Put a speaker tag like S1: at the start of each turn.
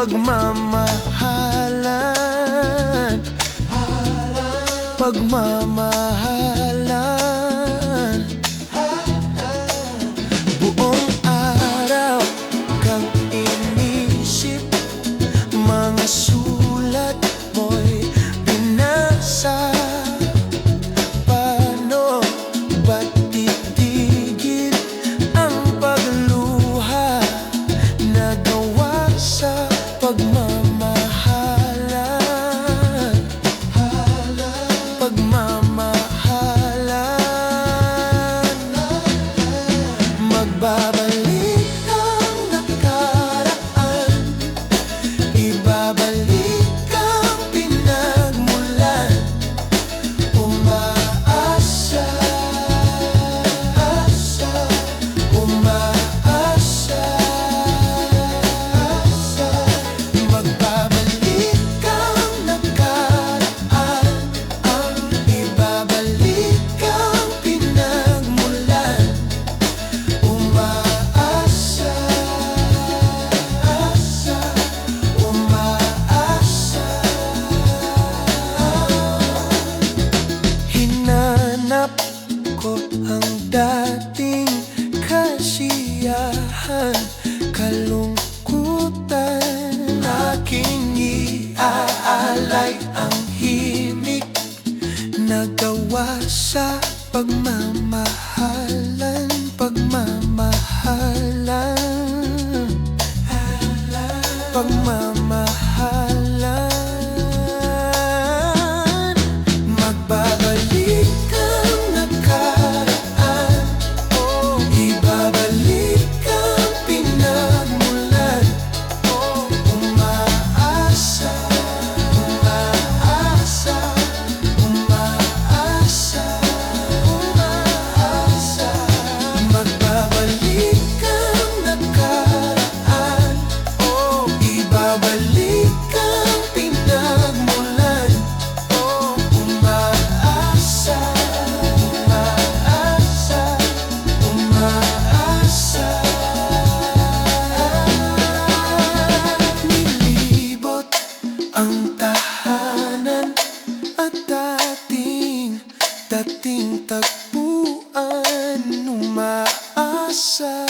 S1: Pagmamahalan. Pagmamahalan. ang dating kasiyahan Kalungkutan. Aking iaalay ang himig Nagawa sa pagmamahal. ating tagpuan umaasa.